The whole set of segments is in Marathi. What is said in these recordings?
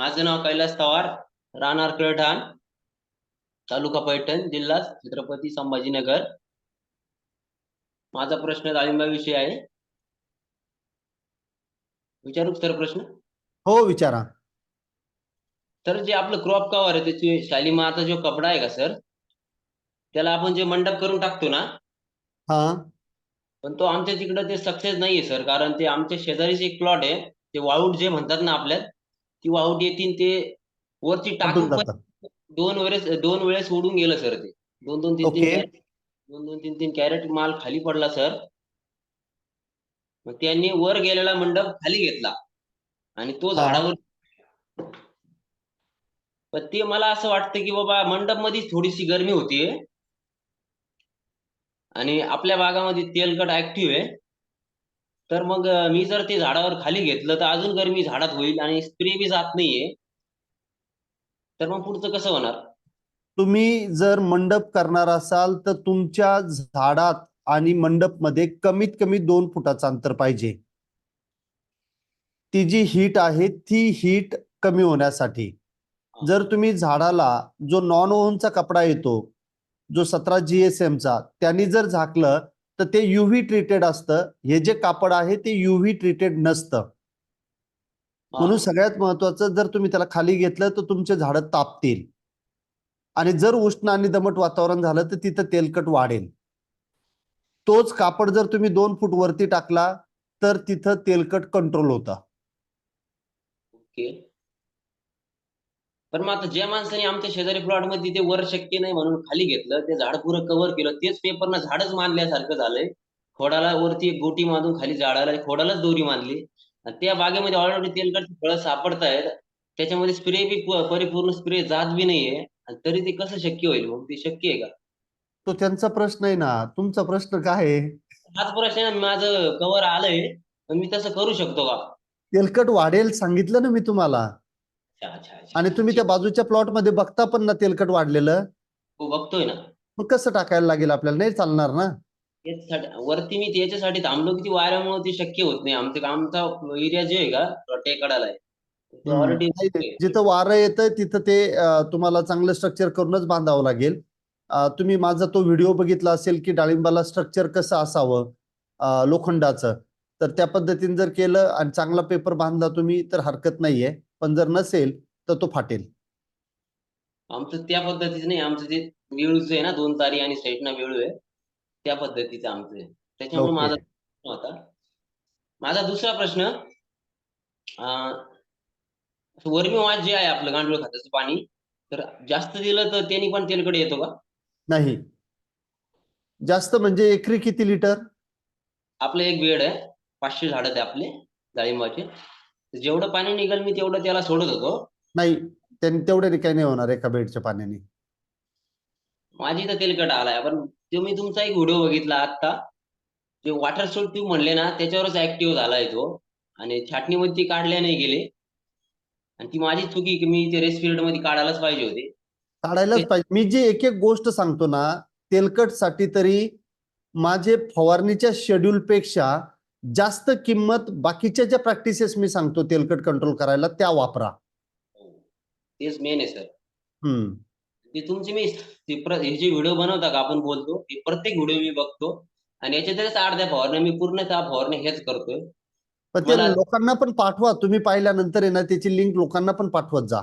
माझं नाव कैलास पवार राहणार कळठाण तालुका पैठण जिल्हा छत्रपती संभाजीनगर. माझा प्रश्न डाळिंबाविषयी आहे. विचारू सर प्रश्न? हो विचारा. तर जे आपलं क्रॉप कव्हर आहे त्याची शालीमारचा जो कपडा आहे का सर त्याला आपण जे मंडप करून टाकतो ना हा. पण तो आमच्या तिकडं ते सक्सेस नाहीये सर. कारण ते आमच्या शेजारीच एक प्लॉट आहे ते वाळूट जे म्हणतात ना आपल्यात ती वाळूट येतील ते वरती टाकून? दोन वेळेस दोन वेळेस उडून गेलं सर ते. दोन दोन तीन तीन दोन दोन तीन तीन कॅरेट माल खाली पडला सर. मग त्यांनी वर गेलेला मंडप खाली घेतला आणि तो. झाडावर. पण ते मला असं वाटतं की बाबा मंडपमध्ये थोडीशी गरमी होतीये. आणि आपल्या भागामध्ये तेलकट ऍक्टिव्ह आहे. तर मग मी जर ते झाडावर खाली घेतलं तर अजून गरमी झाडात होईल आणि स्प्रे बी जात नाहीये. तर मग पुढचं कसं होणार? तुम्ही जर मंडप करणार असाल तर तुमच्या झाडात आणि मंडपमध्ये कमीत कमी दोन फुटाचं अंतर पाहिजे. ती जी हीट आहे ती हीट कमी होण्यासाठी. जर तुम्ही झाडाला जो नॉन ओव्हनचा कपडा येतो जो सतरा जीएसएम चा त्यांनी जर झाकलं तर ते युव्ही ट्रीटेड असतं. हे जे कापड आहे ते युव्ही ट्रीटेड नसतं. म्हणून सगळ्यात महत्वाचं जर तुम्ही त्याला खाली घेतलं तर तुमचे झाडं तापतील. आणि जर उष्ण आणि दमट वातावरण झालं तर तिथं तेलकट वाढेल. तोच कापड जर तुम्ही दोन फूट वरती टाकला तर तिथं तेलकट कंट्रोल होतं. ओके. पण मग आता ज्या माणसाने आमच्या शेजारी प्लॉटमध्ये ते वर शक्य नाही म्हणून खाली घेतलं ते झाड पुरं कव्हर केलं तेच पेपरनं झाडच मानल्यासारखं झालंय. खोडाला वरती एक गोटी बांधून खाली झाडाला खोडालाच दोरी मानली. आणि त्या बागेमध्ये ऑलरेडी तेलकटची फळं सापडतायत. त्याच्यामध्ये स्प्रे बी परिपूर्ण स्प्रे जात बी नाहीये. आणि तरी ते कसं शक्य होईल मग? ते शक्य आहे का? तो त्यांचा प्रश्न आहे ना. तुमचा प्रश्न काय आहे? हाच प्रश्न आहे ना, माझं कव्हर आलंय. पण मी तसं करू शकतो का? तेलकट वाढेल सांगितलं ना मी तुम्हाला. आणि तुम्ही त्या बाजूच्या प्लॉटमध्ये बघता पण ना तेलकट वाढलेलं. हो बघतोय ना. मग कसं टाकायला लागेल आपल्याला? नाही चालणार ना. वरती मी त्याच्यासाठी थांबलो की वाऱ्यामुळे ते शक्य होत नाही. आमचं आमचा एरिया जे आहे का टेकडाला आहे. जिथं वारं येतं तिथं ते तुम्हाला चांगलं स्ट्रक्चर करूनच बांधावं लागेल. तुम्ही माझा तो व्हिडिओ बघितला असेल की डाळिंबाला स्ट्रक्चर कसं असावं लोखंडाचं. तर त्या पद्धतीने जर केलं आणि चांगला पेपर बांधला तुम्ही तर हरकत नाहीये. पण जर नसेल तर तो फाटेल. आमचं त्या पद्धतीचं नाही आमचं जे वेळूच आहे ना दोन तारी आणि साईडना वेळू आहे त्या पद्धतीचं आमचं आहे. त्याच्यामुळे. माझा प्रश्न होता. माझा दुसरा प्रश्न वर्मी वाज जे आहे आपलं गांडूळ खताचं पाणी तर जास्त दिलं तर त्यांनी पण तेलकडे येतो का? नाही. जास्त म्हणजे एकरी किती लिटर? आपलं एक बेड आहे पाचशे झाड आहे आपले डाळिंबाचे. जेवढं पाणी निघेल मी तेवढं त्याला सोडत होतो. नाही त्यांनी तेवढे काही नाही होणार एका बेडच्या पाण्याने. माझी तर तेलकट आलाय पण तो मी तुमचा एक व्हिडिओ बघितला आता जे वॉटर सोल ट्यूब म्हणले ना त्याच्यावरच ऍक्टिव्ह झालाय तो. आणि छाटणीमध्ये ती काढल्या नाही गेले. आणि ती माझी चुकी की मी ते रेस्ट पिरियडमध्ये काढायलाच पाहिजे होते. काढायलाच पाहिजे. मी जी एक एक गोष्ट सांगतो ना तेलकटसाठी तरी माझे फवारणीच्या शेड्यूल पेक्षा जास्त किंमत बाकीच्या ज्या प्रॅक्टिसेस मी सांगतो तेलकट कंट्रोल करायला त्या वापरा. तेच मेन आहे सर हम्म. ते तुमचे मी हे जे व्हिडिओ बनवता का आपण बोलतो ते प्रत्येक व्हिडिओ मी बघतो. आणि याच्यातच अर्ध्या फवारण्या मी पूर्ण त्या फवारण्या हेच करतोय. पण ते मला- लोकांना पण पाठवा. तुम्ही पाहिल्यानंतर आहे ना त्याची लिंक लोकांना पण पाठवत जा.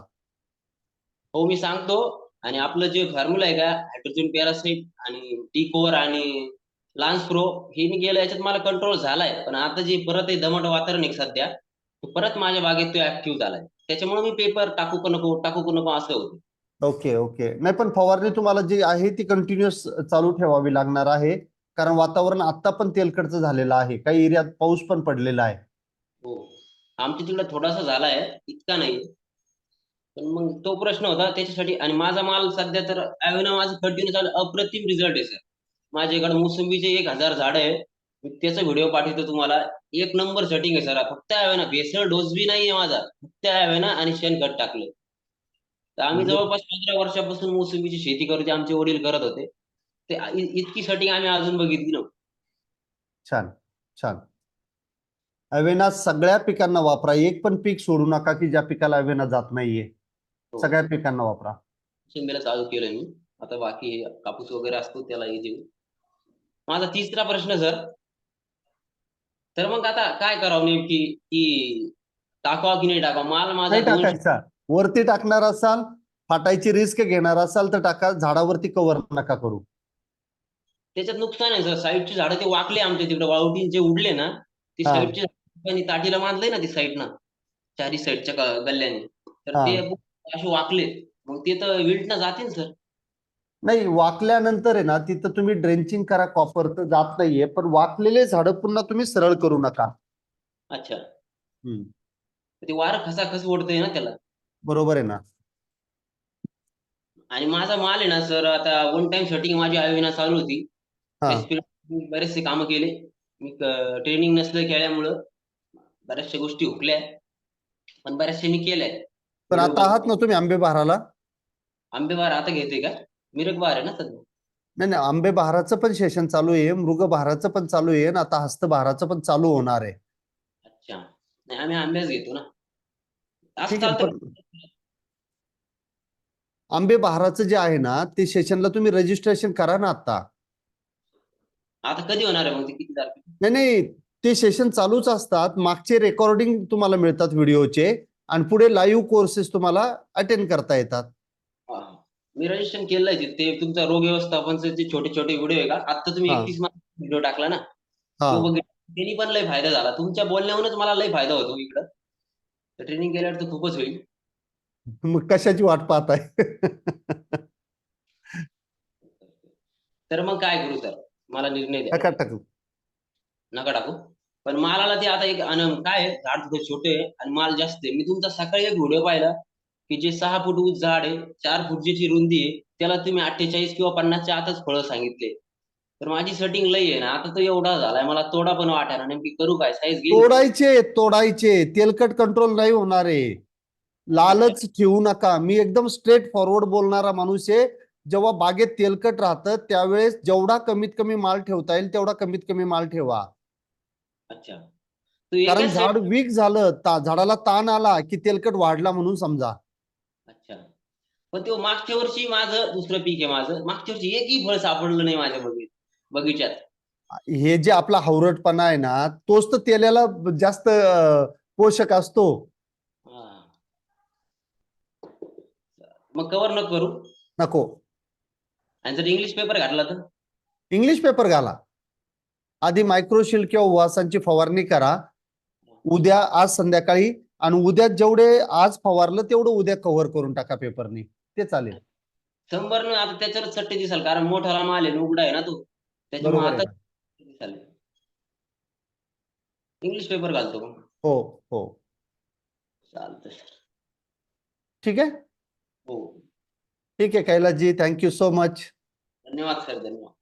हो मी सांगतो. आणि आपलं जे फॉर्म्युला आहे का हायड्रोजन पॅरासाइट आणि टी कोर आणि लान्स प्रो हे मी गेलं याच्यात मला कंट्रोल झालाय. पण आता जे परत दमट वातावरण आहे सध्या परत माझ्या बागेत तो ऍक्टिव्ह झालाय. त्याच्यामुळे मी पेपर टाकू का नको टाकू का नको असं होतं. Okay okay. नाही पण फवारणी तुम्हाला जी आहे ती कंटिन्युअस चालू ठेवावी लागणार आहे. कारण वातावरण आता पण तेलकटचं झालेलं आहे. काही एरियात पाऊस पण पडलेला आहे. हो. आमच्या तिकडे थोडासा झालाय इतका नाही. पण मग तो प्रश्न होता त्याच्यासाठी. आणि माझा माल सध्या तर अॅव्हेना माझं कंटिन्यू चालू अप्रतिम रिझल्ट आहे सर माझ्याकडे मोसंबीचे एक हजार झाड आहे. मी त्याचा व्हिडिओ पाठवतो तुम्हाला. एक नंबर सेटिंग आहे सर. फक्त अॅव्हेना भेसळ डोस बी नाहीये माझा. फक्त अॅव्हेना आणि शेणखत टाकलं तर आम्ही म्हणजे- जवळपास पंधरा वर्षापासून मोसंबीची शेती करतो आमचे वडील करत होते. ते इतकी सेटिंग आम्ही अजून बघितली नव्हती. छान छान. अवेना सगळ्या पिकांना वापरा. एक पण पीक सोडू नका की ज्या पिकाला अवेना जात नाहीये. हो. सगळ्या पिकांना वापरा. शिंब्याला चालू केलं मी. आता बाकी कापूस वगैरे असतो त्याला देऊ माझा तिसरा प्रश्न सर तर मग आता काय करावं नेमकी? की टाकावा की नाही टाकावा? माल माझा नाही दोन टाकायचा. वरती टाकणार असाल फाटायची रिस्क घेणार असाल तर टाका झाडावरती कव्हर नका करू. त्याच्यात नुकसान आहे सर साईडची झाडं ते वाकले आमच्या तिकडे वाळवटीन जे उडले ना ते हा. साईडची झाडं ताटीला बांधलंय ना ती साईड ना चारी साईडच्या ग- गल्ल्याने. तर हा. ते असे वाकले मग ते तर विल्ट ना जातील सर नाही वाकल्यानंतर आहे ना तिथं तुम्ही ड्रेंचिंग करा कॉपर तर जात नाहीये पण वाकलेले झाडं पुन्हा तुम्ही सरळ करू नका. अच्छा. हम्म. ते वारं खसाखस ओढतंय ना त्याला. बरोबर आहे ना. आणि माझा माल आहे ना सर आता वन टाइम शूटिंग माझी आयोजना चालू होती. हा. त्याच period मी बरेचसे कामं केले. मी ट्रेनिंग नसलं केल्यामुळं बऱ्याचशा गोष्टी हुकल्या. पण बऱ्याचशा मी केल्या. पण आता आहात ना तुम्ही आंबे बहाराला आंबेबार आता घेते का? मिरग आहे ना सध्या नाही नाही आंबे बहाराचं पण सेशन चालू आहे मृग बहाराचं पण चालू आहे आणि आता हस्त बहाराचं पण चालू होणार आहे. अच्छा. नाही आम्ही आंब्याच घेतो ना. असं ठीक आहे चालतं पण आंबे बहाराचं जे आहे ना ते सेशनला तुम्ही रजिस्ट्रेशन करा ना आता. आता कधी होणार आहे मग ते किती तारखेला? नाही नाही ते सेशन चालूच असतात. मागचे रेकॉर्डिंग तुम्हाला मिळतात व्हिडिओचे आणि पुढे लाईव्ह कोर्सेस तुम्हाला अटेंड करता येतात. मी रजिस्ट्रेशन केलंय तिथे. ते तुमचा रोग व्यवस्थापनचे जे छोटे छोटे व्हिडिओ आहे का? आता तुम्ही. एकतीस व्हिडिओ टाकला ना? त्यांनी पण लय फायदा झाला. तुमच्या बोलण्यावरूनच मला लय फायदा होतो इकडं. ट्रेनिंग केल्यावर तर खूपच होईल. मग कशाची वाट पाहताय तर मग काय करू सर मला निर्णय नका टाकू. नका टाकू. पण मालाला ते आता एक अन काय आहे, झाड थोडं छोटे आहे आणि माल जास्त आहे. मी तुमचा सकाळी एक व्हिडिओ पाहिला. की जे सहा फूट उंच झाड आहे चार फूट ज्याची रुंदी आहे त्याला तुम्ही अठ्ठेचाळीस किंवा पन्नासच्या आतच फळं सांगितले. तर माझी सेटिंग लई आहे ना आता तो एवढा झालाय मला तोडा पण वाटायला नेमकी करू काय? साईज तोडायचे तोडायचे तेलकट कंट्रोल नाही होणार आहे. लालच ठेवू नका. मी एकदम स्ट्रेट फॉरवर्ड बोलणारा माणूस आहे. जेव्हा बागेत तेलकट राहतं त्यावेळेस जेवढा कमीत कमी माल ठेवता येईल तेवढा कमीत कमी माल ठेवा. अच्छा. कारण झाड वीक झालं झाडाला ताण आला की तेलकट वाढला म्हणून समजा. अच्छा. पण तो मागच्या वर्षी माझं दुसरं पीक आहे माझं. मागच्या वर्षी एकही फळ सापडलं नाही माझ्या बगीच्यात. हे जे आपला हावरटपणा आहे ना तोच तर तेल्याला जास्त पोषक असतो. मग कव्हर न करू. नको. आणि जर इंग्लिश पेपर घातला तर? इंग्लिश पेपर घाला. आधी मायक्रोशिल्ड किंवा वासांची फवारणी करा. उद्या आज संध्याकाळी आणि उद्या जेवढे आज फवारलं तेवढं उद्या कव्हर करून टाका पेपरनी ते चालेल. शंभर न आता त्याच्यावरच सट्टे दिसाल कारण मोठाला माल आहे उघडा आहे ना तो. त्याच्यामुळे आता दिसाल इंग्लिश पेपर घालतो हो हो. चालतं ठीक आहे? हो. ठीक आहे Kailasji. Thank you so much धन्यवाद सर धन्यवाद.